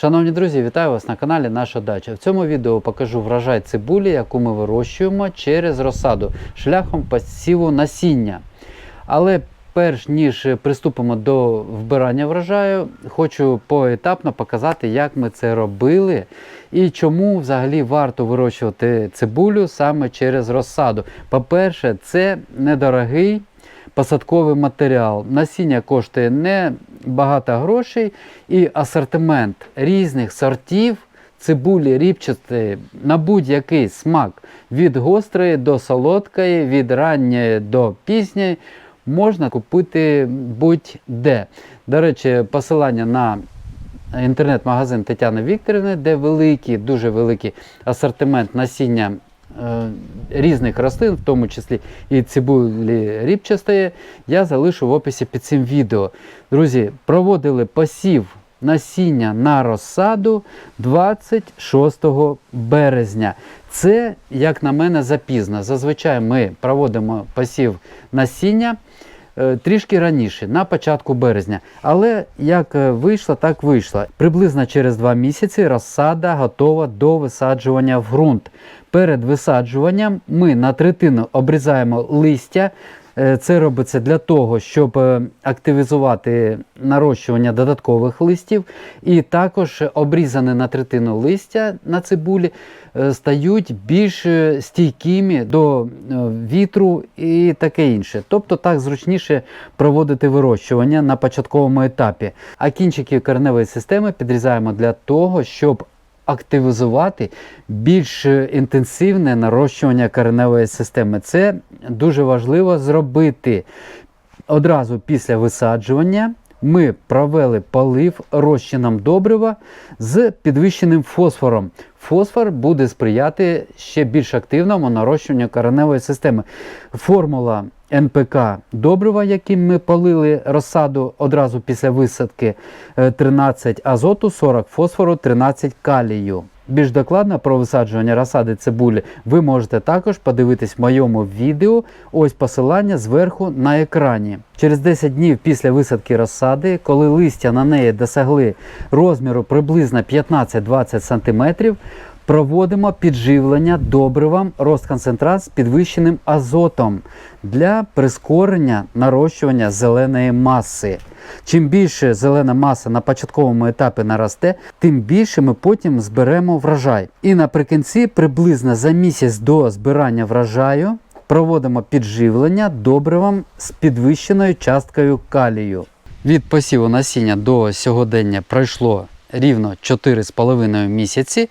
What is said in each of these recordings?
Шановні друзі, вітаю вас на каналі Наша Дача. В цьому відео покажу врожай цибулі, яку ми вирощуємо через розсаду шляхом посіву насіння. Але перш ніж приступимо до вбирання врожаю, хочу поетапно показати, як ми це робили і чому взагалі варто вирощувати цибулю саме через розсаду. По-перше, це недорогий посадковий матеріал. Насіння коштує не багато грошей і асортимент різних сортів цибулі ріпчатої на будь-який смак від гострої до солодкої, від ранньої до пізньої можна купити будь-де. До речі, посилання на інтернет-магазин Тетяни Вікторівни, де великий, дуже великий асортимент насіння е, різних рослин, в тому числі і цибулі ріпчастої, я залишу в описі під цим відео. Друзі, проводили посів насіння на розсаду 26 березня. Це, як на мене, запізно. Зазвичай ми проводимо посів насіння е, трішки раніше, на початку березня. Але як е, вийшло, так вийшло. Приблизно через два місяці розсада готова до висаджування в ґрунт. Перед висаджуванням ми на третину обрізаємо листя. Е, Це робиться для того, щоб е, активізувати нарощування додаткових листів, і також обрізане на третину листя на цибулі е, стають більш стійкими до вітру і таке інше. Тобто так зручніше проводити вирощування на початковому етапі. А кінчики кореневої системи підрізаємо для того, щоб активізувати більш інтенсивне нарощування кореневої системи. Це дуже важливо зробити. Одразу після висаджування ми провели полив розчином добрива з підвищеним фосфором. Фосфор буде сприяти ще більш активному нарощуванню кореневої системи. Формула НПК добрива, яким ми полили розсаду одразу після висадки, е, 13 азоту, 40 фосфору, 13 калію. Більш докладно про висаджування розсади цибулі ви можете також подивитись в моєму відео. Ось посилання зверху на екрані. Через 10 днів після висадки розсади, коли листя на неї досягли розміру приблизно 15-20 см, проводимо підживлення добривам розконцентрат з підвищеним азотом для прискорення нарощування зеленої маси. Чим більше зелена маса на початковому етапі наросте, тим більше ми потім зберемо врожай. І наприкінці, приблизно за місяць до збирання врожаю, проводимо підживлення добривам з підвищеною часткою калію. Від посіву насіння до сьогодення пройшло рівно 4,5 місяці.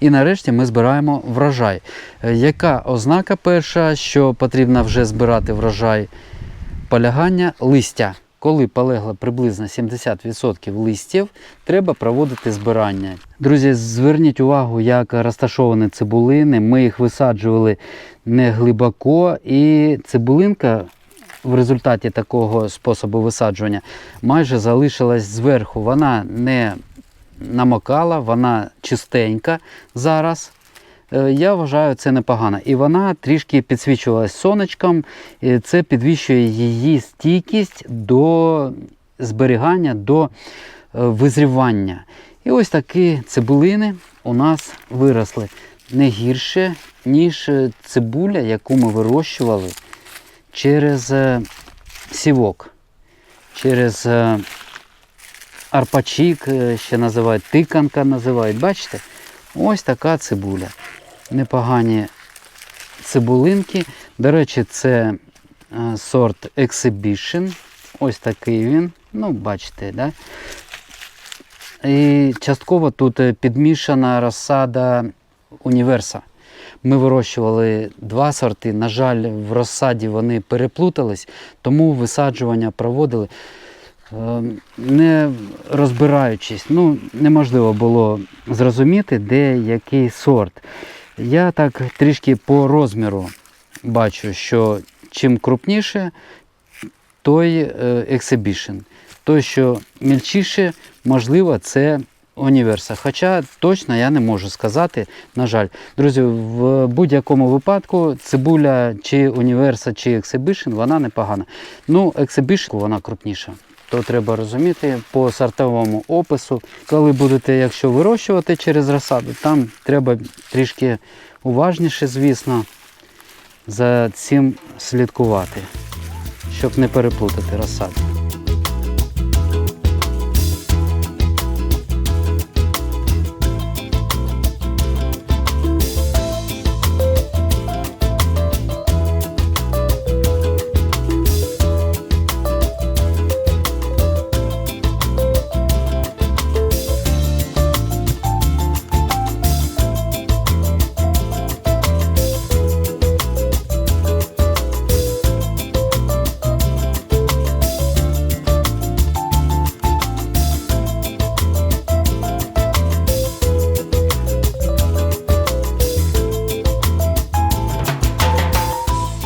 І нарешті ми збираємо врожай. Е, Яка ознака перша, що потрібно вже збирати врожай? Полягання листя. Коли полегло приблизно 70% листів, треба проводити збирання. Друзі, зверніть увагу, як розташовані цибулини. Ми їх висаджували не глибоко, і цибулинка в результаті такого способу висаджування майже залишилась зверху. Вона не намокала, вона чистенька зараз. Е, Я вважаю це непогано. І вона трішки підсвічувалась сонечком, і це підвищує її стійкість до зберігання, до е, визрівання. І ось такі цибулини у нас виросли не гірше, ніж е, цибуля, яку ми вирощували через сівок, через арпачик, е, ще називають, тиканка називають. Бачите? Ось така цибуля. Непогані цибулинки. До речі, це е, сорт Exhibition. Ось такий він. Ну, бачите, да? І частково тут е, підмішана розсада універса. Ми вирощували два сорти. На жаль, в розсаді вони переплутались, тому висаджування проводили не розбираючись. Ну, неможливо було зрозуміти, де який сорт. Я так трішки по розміру бачу, що чим крупніше, той е, Exhibition. Той, що мільчіше, можливо, це універса. Хоча точно я не можу сказати, на жаль. Друзі, в будь-якому випадку цибуля чи універса, чи Exhibition, вона непогана. Ну, Exhibition, вона крупніша. То треба розуміти по сортовому опису. Коли будете, якщо вирощувати через розсаду, там треба трішки уважніше, звісно, за цим слідкувати, щоб не переплутати розсаду.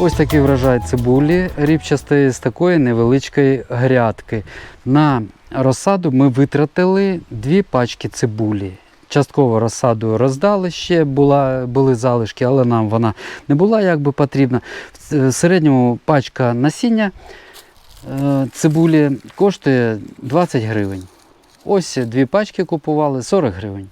Ось такий врожай цибулі ріпчастої з такої невеличкої грядки. На розсаду ми витратили дві пачки цибулі. Частково розсаду роздали ще, була, були залишки, але нам вона не була як потрібна. В середньому пачка насіння е, цибулі коштує 20 гривень. Ось дві пачки купували 40 гривень.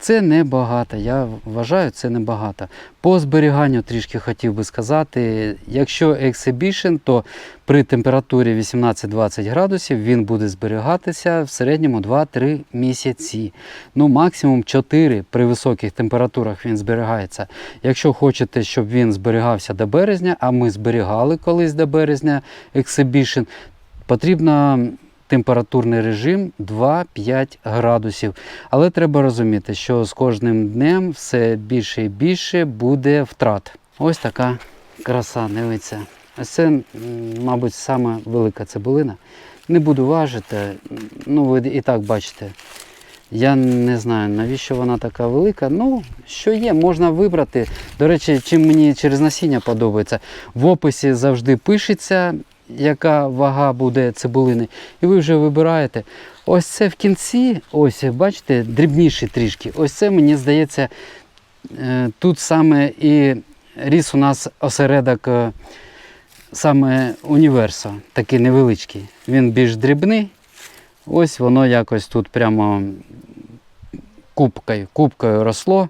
Це небагато, я вважаю, це небагато. По зберіганню трішки хотів би сказати, якщо Exhibition, то при температурі 18-20 градусів він буде зберігатися в середньому 2-3 місяці. Ну, максимум 4 при високих температурах він зберігається. Якщо хочете, щоб він зберігався до березня, а ми зберігали колись до березня Exhibition, потрібно температурний режим 2-5 градусів. Але треба розуміти, що з кожним днем все більше і більше буде втрат. Ось така краса, дивіться. Ось це, мабуть, сама велика цибулина. Не буду важити, ну ви і так бачите. Я не знаю, навіщо вона така велика. Ну, що є, можна вибрати. До речі, чим мені через насіння подобається. В описі завжди пишеться, яка вага буде цибулини, і ви вже вибираєте. Ось це в кінці, ось бачите, дрібніший трішки. Ось це мені здається, е, тут саме і ріс у нас осередок е, саме універсо, такий невеличкий. Він більш дрібний. Ось воно якось тут прямо кубкою, кубкою росло.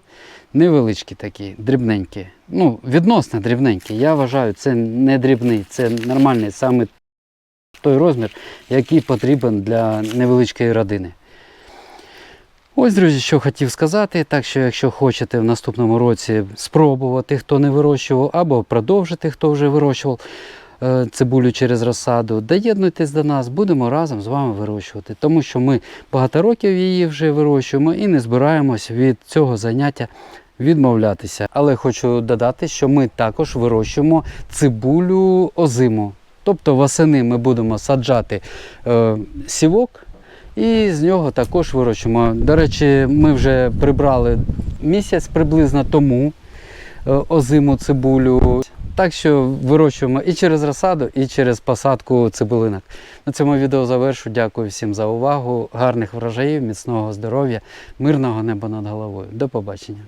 Невеличкі такі, дрібненькі. Ну, відносно дрібненькі. Я вважаю, це не дрібний, це нормальний саме той розмір, який потрібен для невеличкої родини. Ось, друзі, що хотів сказати. Так що, якщо хочете в наступному році спробувати, хто не вирощував, або продовжити, хто вже вирощував цибулю через розсаду, доєднуйтесь до нас, будемо разом з вами вирощувати. Тому що ми багато років її вже вирощуємо і не збираємось від цього заняття відмовлятися. Але хочу додати, що ми також вирощуємо цибулю озиму. Тобто восени ми будемо саджати е, сівок. І з нього також вирощуємо. До речі, ми вже прибрали місяць приблизно тому е, озиму цибулю. Так що вирощуємо і через розсаду, і через посадку цибулинок. На цьому відео завершу. Дякую всім за увагу. Гарних врожаїв, міцного здоров'я, мирного неба над головою. До побачення.